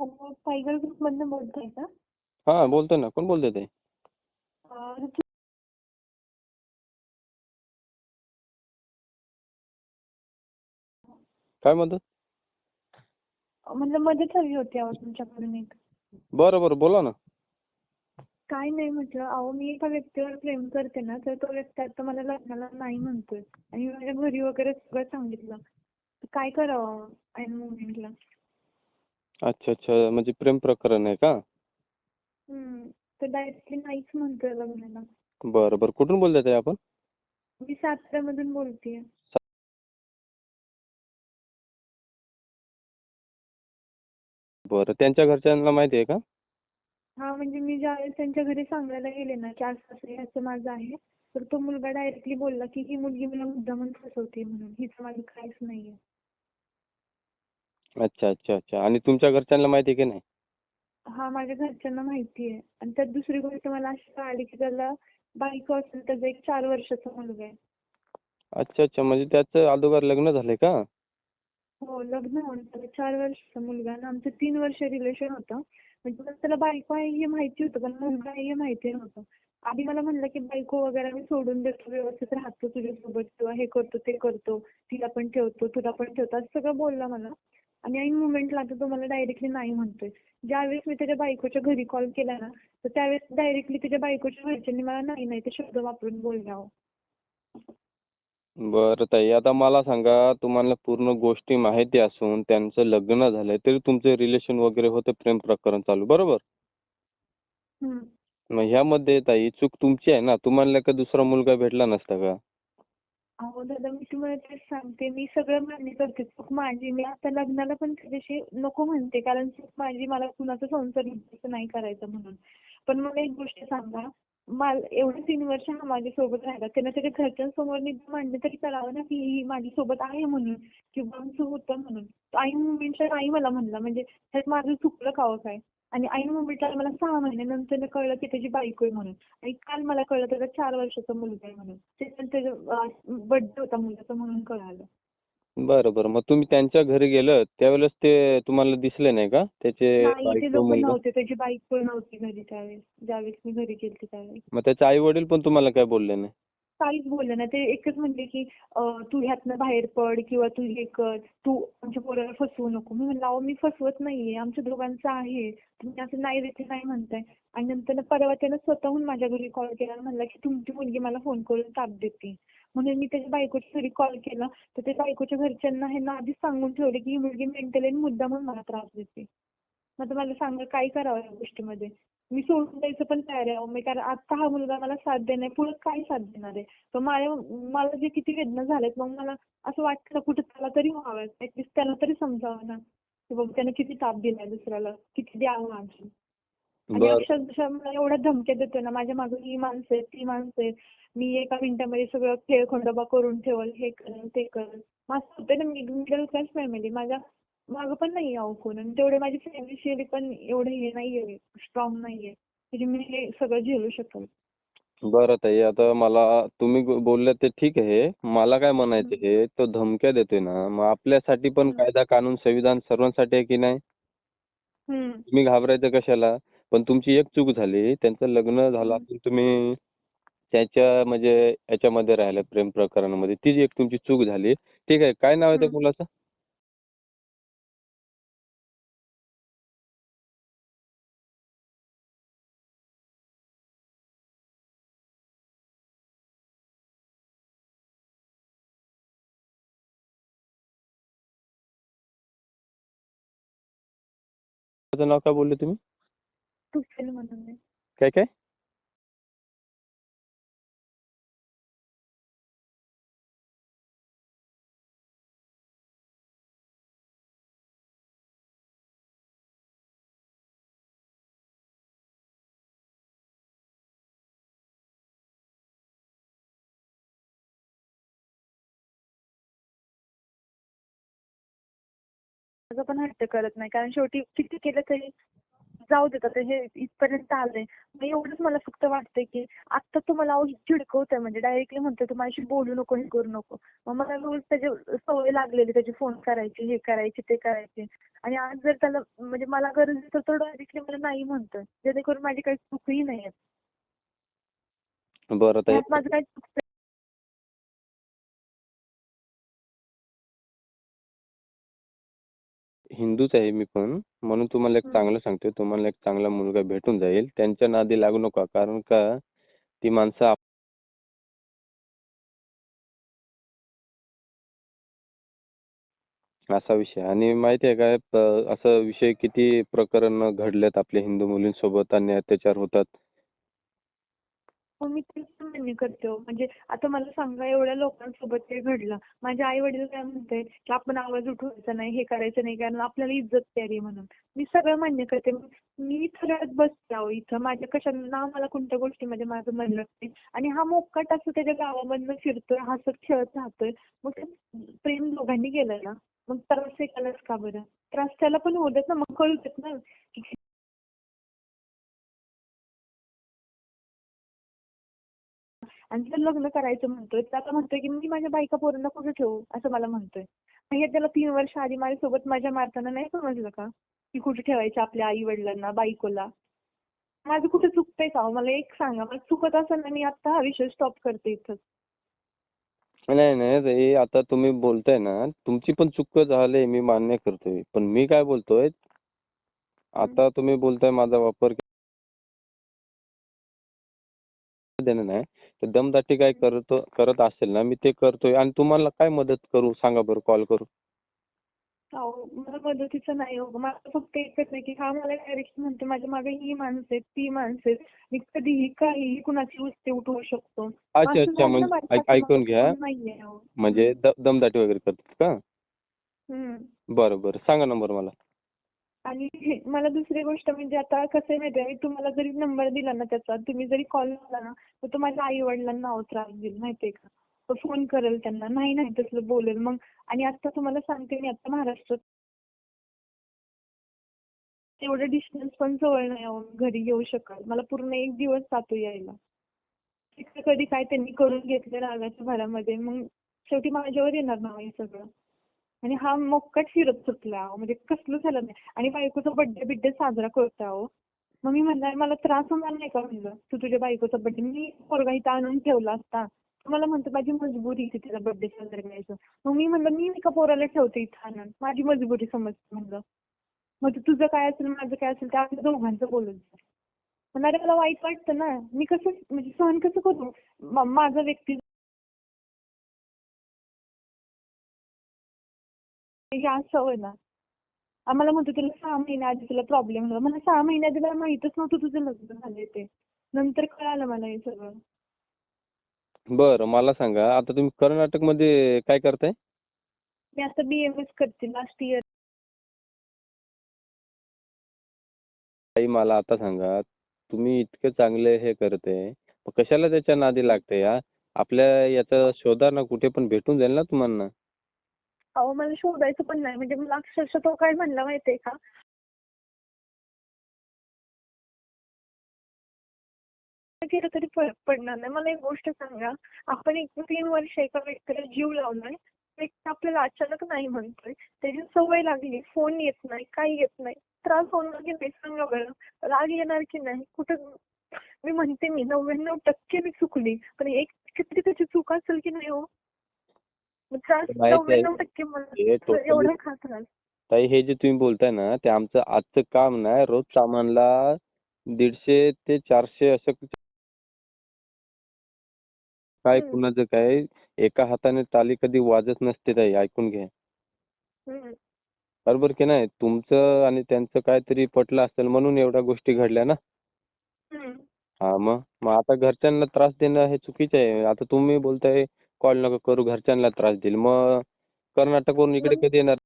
Hello tiger ग्रुपमधनं बोलताय का? हां बोलतोय ना. कोण बोलतंय अं, ऋतू- काय म्हणतो? म्हणलं मदत हवी होती अहो तुमच्याकडून एक. बरं बरं. बोला ना. काय नाही म्हटलं. अहो मी एका व्यक्तीवर प्रेम करते ना तर तो व्यक्ती आता मला लग्नाला नाही म्हणतोय. आणि मी माझ्या घरी वगैरे सगळं सांगितलं. तर काय करावं ऐन मोमेंटला? अच्छा अच्छा. म्हणजे प्रेम प्रकरण आहे का? तर डायरेक्टली नाहीच म्हणतोय लग्नाला बरं बरं. कुठून बोलताय ताई आपण? मी साताऱ्यामधून बोलतेय. बरं. त्यांच्या घरच्यांना माहिती आहे का? हा म्हणजे मी ज्यावेळेस त्यांच्या घरी सांगायला गेले ना की असं असं ह्याचं माझं आहे तर तो मुलगा डायरेक्टली बोलला की ही मुलगी मला मुद्दामून फसवते म्हणून. हिचं माझं काहीच नाहीये. अच्छा अच्छा अच्छा. आणि तुमच्या घरच्यांना माहिती आहे की नाही? हा माझ्या घरच्यांना माहिती आहे. आणि त्यात दुसरी गोष्ट मला अशी कळाली की त्याला बायको असेल त्याचा एक चार वर्षाचा मुलगा आहे. अच्छा अच्छा. म्हणजे त्याचं अगोदर लग्न झालंय का? हो लग्न होऊन त्याला चार वर्षाचा मुलगा आणि आमचं तीन वर्ष रिलेशन होतं. म्हणजे मला त्याला बायको आहे हे माहिती होतं पण मुलगा आहे हे माहिती नव्हतं. आधी मला म्हणलं की बायको वगैरे मी सोडून देतो व्यवस्थित राहतो तुझ्यासोबत किंवा हे करतो ते करतो तिला पण ठेवतो तुला पण ठेवतो. असं सगळं बोलला मला. आणि ऐन मुमेंटला आता तो मला डायरेक्टली नाही म्हणतोय. ज्यावेळेस मी त्याच्या बायकोच्या घरी कॉल केला ना तर त्यावेळेस डायरेक्टली त्याच्या बायकोच्या घरच्यांनी मला नाही नाही ते शब्द वापरून बोलले अहो बरं ताई आता मला सांगा तुम्हाला पूर्ण गोष्टी माहिती असून त्यांचं लग्न झालंय तरी तुमचं रिलेशन वगैरे होतं प्रेम प्रकरण चालू बरोबर? हम्म. मग ह्यामध्ये ताई चूक तुमची आहे ना तुम्हाला का दुसरा मुलगा भेटला नसता का? अहो दादा मी तुम्हाला तेच सांगते. मी सगळं मान्य करते. चूक माझी. मी आता लग्नाला पण त्याच्याशी नको म्हणते. कारण चूक माझी. मला कुणाचा संसार उद्ध्वस्त नाही करायचा म्हणून. पण मला एक गोष्ट सांगा. मला एवढे तीन वर्ष हा माझ्यासोबत राहिला. त्यांना त्याच्या घरच्यांसमोर मान्य तरी करावं ना की ही माझ्यासोबत आहे म्हणून. किंवा आमचं होतं म्हणून. आई मुमेंटला नाही मला म्हणला. म्हणजे त्यात माझं चुकलं का हो काय? आणि आई मुमेंटला मला सहा महिन्यानंतर कळलं की त्याची बायको आहे म्हणून. आणि काल मला कळलं त्याचा चार वर्षाचा मुलगा आहे म्हणून. त्याचा बर्थडे होता मुलाचा म्हणून कळालं. बरं बरं मग तुम्ही त्यांच्या घरी गेलं त्यावेळेस ते तुम्हाला दिसले नाही का? त्याचे नव्हते. त्याची बायको नव्हती घरी त्यावेळेस. ज्यावेळेस मी घरी गेलते त्यावेळेस. मग त्याचे आई वडील पण तुम्हाला काय बोलले नाही? काहीच बोलले नाही. ते एकच म्हणले की तू ह्यातनं बाहेर पड किंवा तू हे कर. तू आमच्या पोराला फसवू नको. मी म्हणलं अहो मी फसवत नाहीये. आमच्या दोघांचं आहे. तुम्ही असं नाही देते नाही म्हणताय. आणि नंतर परवा त्यानं स्वतःहून माझ्या घरी कॉल केला आणि म्हणला की तुमची मुलगी मला फोन करून ताप देते. म्हणून मी त्याच्या बायकोच्या घरी कॉल केला. तर त्या बायकोच्या घरच्यांना ह्यांना आधीच सांगून ठेवले की ही मुलगी मेंटली आणि मुद्दामून मला त्रास देते. मग आता मला सांगा काय करावं या गोष्टीमध्ये? मी सोडून द्यायचं पण तयार आहे अहो. मी कारण आता हा मुलगा मला साथ देणार पुढे काय साथ देणार आहे? तर माझ्या मला जे किती वेदना झाल्यात मग मला असं वाटतं कुठं त्याला तरी व्हावं ऍटलीस्ट त्याला तरी समजावं ना की बाबा त्याने किती ताप दिलाय दुसऱ्याला किती द्यावं आणखी आणि अक्षरशः मला एवढ्या धमक्या देतोय ना माझ्या मागे ही माणसं आहेत ती माणसं आहेत. मी एका मिनिटामध्ये सगळं खेळ खंडोबा करून ठेवल हे करेल ते करेल माझं होतं ना मी मिडल क्लास फॅमिली माझ्या मागं पण नाही अहो कोण आणि तेवढे माझी फॅमिली पण एवढे हे नाहीये स्ट्रॉंग नाहीये. म्हणजे मी हे सगळं झेलू शकेल. बरं ताई आता मला तुम्ही बोलले ते ठीक आहे. मला काय म्हणायचं आहे तो धमक्या देतोय ना मग आपल्यासाठी पण. कायदा कानून संविधान सर्वांसाठी आहे की नाही. तुम्ही घाबरायचं कशाला? पण तुमची एक चूक झाली त्यांचं लग्न झालं. असून तुम्ही त्याच्या म्हणजे याच्यामध्ये राहिले प्रेम प्रकरणामध्ये. ती एक तुमची चूक झाली. ठीक आहे काय नाव आहे त्या. मुलाचं? नाव काय बोलले तुम्ही तुफेल म्हणून आहे. काय काय पण हट्ट करत नाही. कारण शेवटी किती केलं तरी जाऊ देत आता हे इथपर्यंत आलंय. मग एवढंच मला फक्त वाटतंय की आता तो मला अहो चिडकवतोय. म्हणजे डायरेक्टली म्हणतोय तू माझ्याशी बोलू नको हे करू नको. मग मला रोज त्याची सवय लागलेली त्याची फोन करायची हे करायची ते करायचे. आणि आज जर त्याला म्हणजे मला गरज आहे तर तो डायरेक्टली मला नाही म्हणतोय. जेणेकरून माझी काही चुकही नाही बरं माझं काही चुकतं हिंदूच आहे मी पण. म्हणून तुम्हाला एक. चांगलं सांगतोय. तुम्हाला एक चांगला मुलगा भेटून जाईल. त्यांच्या नादी लागू नका. कारण का? ती माणसं आप- असा विषय. आणि माहिती आहे काय प- असं विषय किती प्रकरण घडलेत आपल्या हिंदू मुलींसोबत आणि अत्याचार होतात. हो मी तेच मान्य करते हो. म्हणजे आता मला सांगा एवढ्या लोकांसोबत हे घडलं. माझे आई वडील काय म्हणतायत की आपण आवाज उठवायचा नाही हे करायचं नाही कारण आपल्याला इज्जत तयारी म्हणून. मी सगळं मान्य करते. मी थरात बसते अहो इथं. माझ्या कशा ना मला कोणत्या गोष्टीमध्ये माझं मन लागते आणि हा मोकाट असं त्याच्या गावामधनं फिरतोय हसत खेळत राहतोय. मग ते प्रेम दोघांनी केलं ना? मग त्रास एकालाच का बरं? त्रास त्याला पण होऊ देत ना. मग कळू देत ना. आणि जर लग्न करायचं म्हणतोय तर आता म्हणतोय की मी माझ्या बायका पोरांना कुठे ठेवू? असं मला म्हणतोय. हे त्याला तीन वर्ष आधी माझ्यासोबत माझ्या मारताना नाही समजलं का? की कुठे ठेवायचं आपल्या आई वडिलांना बायकोला? माझं कुठे चुकतंय का हो? मला एक सांगा. मला चुकत असेल ना मी आता हा विषय स्टॉप करते इथं. नाही नाही रे. आता तुम्ही बोलताय ना तुमची पण चूक झाली मी मान्य करतोय. पण मी काय बोलतोय? आता तुम्ही बोलताय माझा वापर देणं नाही. तर दमदाटी काय करत करत असेल ना मी ते करतोय. आणि तुम्हाला काय मदत करू? सांगा बरं कॉल करू. अहो मला मदतीचं नाही हो. मला फक्त एकच नाही की हा मला डायरेक्ट म्हणते माझ्या मागे ही माणसं आहेत ती माणसं आहेत. मी कधीही काहीही कुणाची उस्ते उठवू शकतो. अच्छा असं अच्छा. झालं ना म्हणजे माझ्या ऐक- ऐकून घ्या. नाहीये अहो. म्हणजे द- दमदाटी वगैरे करतात का? हम्म. बरं बरं. सांगा नंबर मला. आणि मला दुसरी गोष्ट म्हणजे आता कसं आहे माहितीये मी तुम्हाला जरी नंबर दिला ना त्याचा तुम्ही जरी कॉल लावला ना तर तो माझ्या आई वडिलांना अहो त्रास देईल माहितीये का? तो फोन करेल त्यांना नाही नाही तसलं बोलेल. मग आणि आता तुम्हाला सांगते मी आता महाराष्ट्रात एवढं डिस्टन्स पण जवळ नाही अहो घरी येऊ शकत. मला पूर्ण एक दिवस जातो यायला. तिकडे कधी काय त्यांनी करून घेतलं रागाच्या भरामध्ये मग शेवटी माझ्यावर येणार ना हो हे सगळं. आणि हा मोक्काट फिरत सुटला अहो. म्हणजे कसलं झालं नाही. आणि बायकोचा बर्थडे बिड्डे साजरा करतोय अहो. मग मी म्हणणार मला त्रास होणार नाही का म्हणलं? तू तुझ्या बायकोचा बर्थडे मी पोरगा इथं आणून ठेवला असता. मला म्हणतो माझी मजबुरी इथे तिचा बर्थडे साजरा करायचं. मग मी म्हणलं मी एका पोराला ठेवते इथं आणून. माझी मजबुरी समजते म्हणलं. मग तुझं काय असेल माझं काय असेल ते आम्ही दोघांचं बोलत पण अरे मला वाईट वाटतं ना. मी कसं म्हणजे सहन कसं करू? माझा व्यक्ती होय ना. आम्हाला म्हणतो तुला सहा महिने आधी तुला प्रॉब्लेम झाला. मला सहा महिने आधी मला माहितच नव्हतं तुझं लग्न झालंय ते. नंतर कळालं मला हे सगळं. बरं मला सांगा. आता तुम्ही कर्नाटकमध्ये काय करताय? मी आता बी एम एस करते लास्ट इयर ताई मला आता सांगा. तुम्ही इतके चांगले हे करते. मग कशाला त्याच्या नादी लागते या? आपल्या याचा शोधा ना कुठे पण भेटून जाईल ना तुम्हाला अहो मला शोधायचं पण नाही. म्हणजे मला अक्षरशः तो काय म्हणला माहितीये का? केलं तरी फरक पडणार नाही. मला एक गोष्ट सांगा. आपण एक तीन वर्ष एका व्यक्तीला जीव लावलाय. व्यक्ती आपल्याला अचानक नाही म्हणतोय. त्याची सवय लागली. फोन येत नाही. काही येत नाही. त्रास होणार की नाही सांगा बरं. राग येणार की नाही? कुठं? मी म्हणते मी नव्याण्णव टक्के मी चुकली. पण एक टक्के तरी त्याची चूक असेल की नाही हो? ताई हे जे तुम्ही बोलताय ना ते आमचं आजचं काम नाही रोज सामानला दीडशे ते चारशे असं काय. कुणाचं काय एका हाताने टाळी कधी वाजत नसते ताई ऐकून घ्या. बरोबर की नाही तुमचं आणि त्यांचं काहीतरी पटलं असेल म्हणून एवढ्या गोष्टी घडल्या ना. हा मग मग आता घरच्यांना त्रास देणं हे चुकीचं आहे आता तुम्ही बोलताय कॉल नका करू घरच्यांना त्रास देईल. मग कर्नाटकवरून इकडे कधी येणार?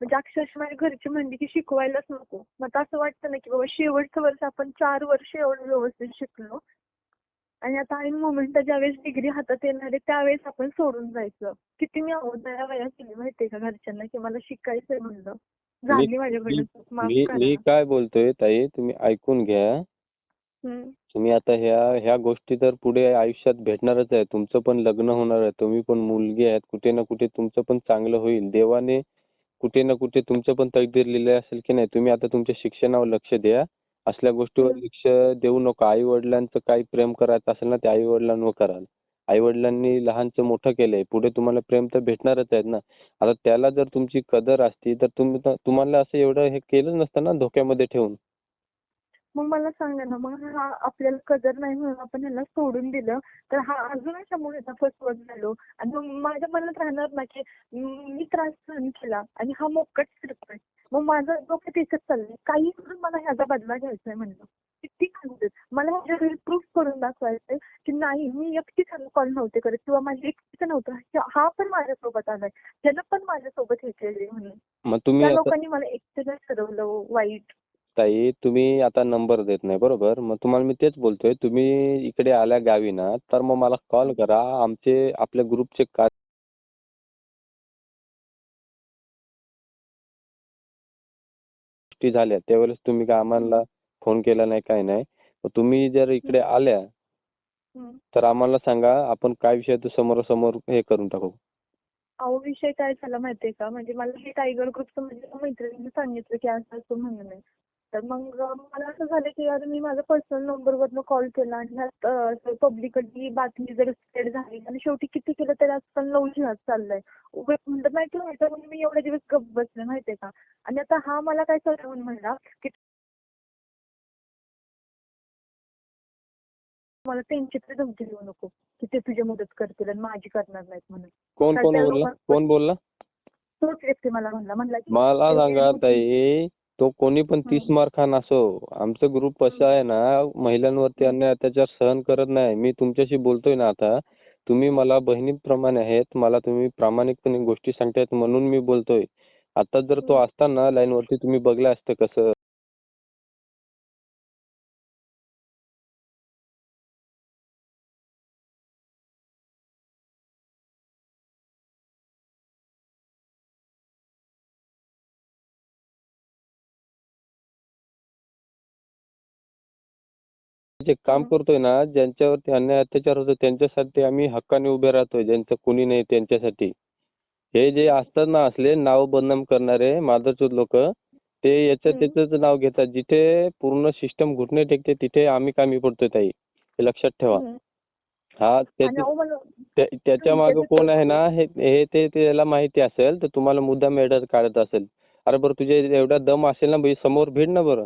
म्हणजे अक्षरशः माझ्या घरची म्हणली की शिकवायलाच नको. मग आता असं वाटतं ना की बाबा शेवटचं वर्ष आपण चार वर्ष एवढं व्यवस्थित शिकलो. आणि आता ऐन मोमेंट ज्यावेळेस डिग्री हातात येणार आहे त्यावेळेस आपण सोडून जायचं. किती मी अवदया वया केली माहितीये का घरच्यांना की मला शिकायचंय म्हणलं. झाली माझ्याकडनं मी काय बोलतोय ताई तुम्ही ऐकून घ्या. तुम्ही आता ह्या ह्या गोष्टी तर पुढे आयुष्यात भेटणारच आहे. तुमचं पण लग्न होणार आहे. तुम्ही पण मुलगी आहेत. कुठे ना कुठे तुमचं पण चांगलं होईल. देवाने कुठे ना कुठे तुमचं पण तकदीर लिहिलं असेल की नाही तुम्ही आता तुमच्या शिक्षणावर लक्ष द्या. असल्या गोष्टीवर. लक्ष देऊ नका. आई वडिलांचं काही प्रेम करायचं असेल ना ते आई वडिलांवर कराल. आई वडिलांनी लहानचं मोठं केलंय पुढे तुम्हाला प्रेम तर भेटणारच आहेत ना. आता त्याला जर तुमची कदर असती तर तुम्ही तुम्हाला असं एवढं हे केलं नसतं ना धोक्यामध्ये ठेवून. मग मला सांगा ना मग हा आपल्याला कदर नाही म्हणून आपण ह्याला सोडून दिलं तर हा अजून अशामुळे ना फसवत झालो. आणि माझ्या मनात राहणार ना की मी त्रास सहन केला आणि हा मोकट फिरतोय मग माझं डोकं त्याच्यात चाललंय. काही करून मला ह्याचा बदला घ्यायचा आहे म्हणलं. किती सांगते मला माझ्या घरी प्रूफ करून दाखवायचंय की नाही मी एकटीच कॉल नव्हते करत किंवा माझी एकटीच नव्हतं. हा- पण माझ्यासोबत आलाय. त्यानं पण माझ्यासोबत हे केले म्हणून. मग तुम्ही त्या लोकांनी मला एकट्याला ठरवलं वाईट. ताई तुम्ही आता नंबर देत नाही बरोबर? मग तुम्हाला मी तेच बोलतोय तुम्ही इकडे आल्या गावी ना तर मग मला कॉल करा. आमचे आपल्या ग्रुपचे का गोष्टी झाल्या त्यावेळेस तुम्ही काय आम्हाला फोन केला नाही काय नाही. तुम्ही जर इकडे आल्या. तर आम्हाला सांगा आपण काय विषय तो समोरासमोर हे करून टाकू. अहो विषय काय झाला माहितीये का? म्हणजे मला हे टायगर ग्रुपचं म्हणजे मैत्रिणीने सांगितलं की असं असं म्हणून आहे. तर मग मला असं झालं की यार मी माझा पर्सनल नंबरवरनं कॉल केला आणि ह्यात पब्लिकली बातमी जर स्प्रेड झाली आणि शेवटी किती केलं तरी आजकाल जिहाज चाललाय. उगाच म्हणलं नाही व्हायचं म्हणून मी एवढे दिवस गप्प बसले माहितीये का? आणि आता हा मला काय स्वतःहून म्हणला की मला त्यांची तरी धमकी देऊ नको की ते तुझी मदत करतील आणि माझी करणार नाहीत म्हणून. कोण कोण त्या बोलला? लोकांचं- कोण बोलला? तोच व्यक्ती मला म्हणला म्हणला की मला ते- सांगा ताई तो कोणी पण तीस हम्म. मार खान असो. आमचं ग्रुप असं आहे ना महिलांवरती अन्याय अत्याचार सहन करत नाही. मी तुमच्याशी बोलतोय ना आता. तुम्ही मला बहिणीप्रमाणे आहेत. मला तुम्ही प्रामाणिकपणे गोष्टी सांगतायत म्हणून मी बोलतोय. आता जर तो. असताना लाईन वरती तुम्ही बघलं असतं कसं जे काम. करतोय ना ज्यांच्यावरती अन्याय अत्याचार होतो त्यांच्यासाठी आम्ही हक्काने उभे राहतोय ज्यांचं कोणी नाही त्यांच्यासाठी हे जे असतात ना असले नाव बदनाम करणारे मादरचोद लोक ते याचं हम्म. त्याचंच नाव घेतात जिथे पूर्ण सिस्टम घुटणे टेकते तिथे आम्ही कामी पडतोय ताई हे लक्षात ठेवा. हा त्याच्या त्या- मागे कोण आहे ना हे हे ते त्याला माहिती असेल तर तुम्हाला मुद्दाम एडर काढत असेल अरे बरं तुझ्या एवढा दम असेल ना बाई समोर भिड ना बरं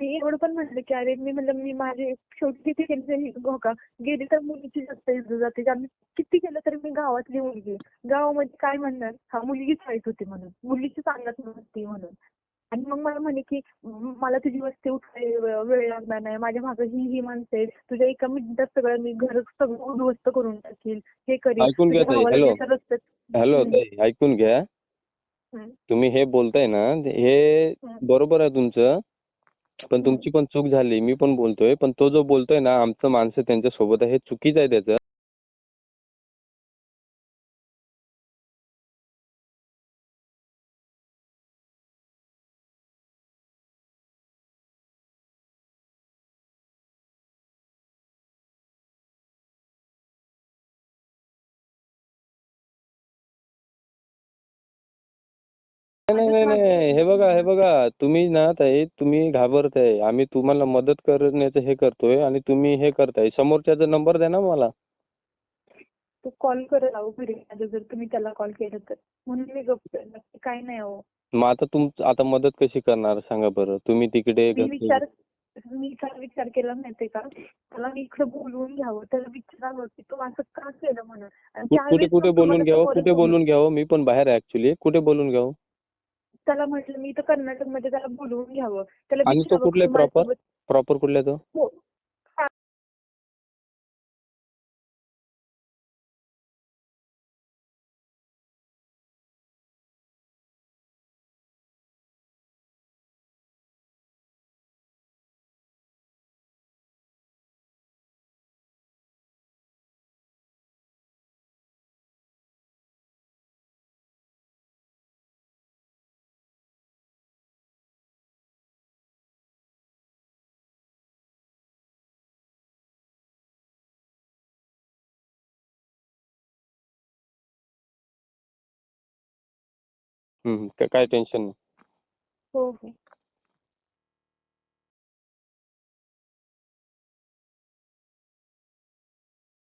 मी एवढं पण म्हणलं की अरे मी म्हणलं मी माझे शेवटी किती केली तरी हो का? गेली तर मुलीची जास्त इज्जत जाते. कारण किती केलं तरी मी गावातली मुलगी आहे. गावामध्ये काय म्हणणार? हा मुलगीच वाईट होती म्हणून. मुलीची सांगत नसती म्हणून. आणि मग मला म्हणे की म- मला तुझी वस्ती उठाय वेळ लागणार नाही. माझ्या मागे ही ही माणसं आहेत. तुझ्या एका मिनिटात सगळं मी घर सगळं उद्ध्वस्त करून टाकील. हे करील. ऐकून घ्या तुझ्या ताई, भावाला हॅलो. रस्त्यात हॅलो हम्म. ताई. ऐकून घ्या. हम्म. तुम्ही हे बोलताय ना हे हम्म. बरोबर आहे तुमचं. पण तुमची पण चूक झाली मी पण बोलतोय. पण तो जो बोलतोय ना आमचं माणसं त्यांच्यासोबत आहे हे चुकीचं आहे त्याचं. नाही नाही नाही. हे बघा हे बघा. तुम्ही ना ताई तुम्ही घाबरताय आम्ही तुम्हाला मदत करण्याचं हे करतोय आणि तुम्ही हे करताय. समोरच्याचा नंबर द्या ना मला. तो कॉल करेल जर तुम्ही त्याला कॉल केलं तर. म्हणून मी गप्प काय नाही अहो. मग आता तुम आता मदत कशी करणार? सांगा बरं. तुम्ही तिकडे मी घरचे- विचार मी काय विचार केला माहितीये का? त्याला मी इकडे बोलवून घ्यावं. त्याला विचारावं की तू असं का केलं म्हणून? आणि कु- कुठे त्यावेळेस कुठे मग बोलून घ्यावं? कुठे बोलू. बोलून घ्यावं? मी पण बाहेर आहे ऍक्च्युली कुठे बोलून घ्यावं? त्याला म्हटलं मी इथं कर्नाटकमध्ये त्याला बोलवून घ्यावं. त्याला आणि तो कुठला प्रॉपर प्रॉपर कुठला तो? हम्म. काय टेन्शन नाही हो हो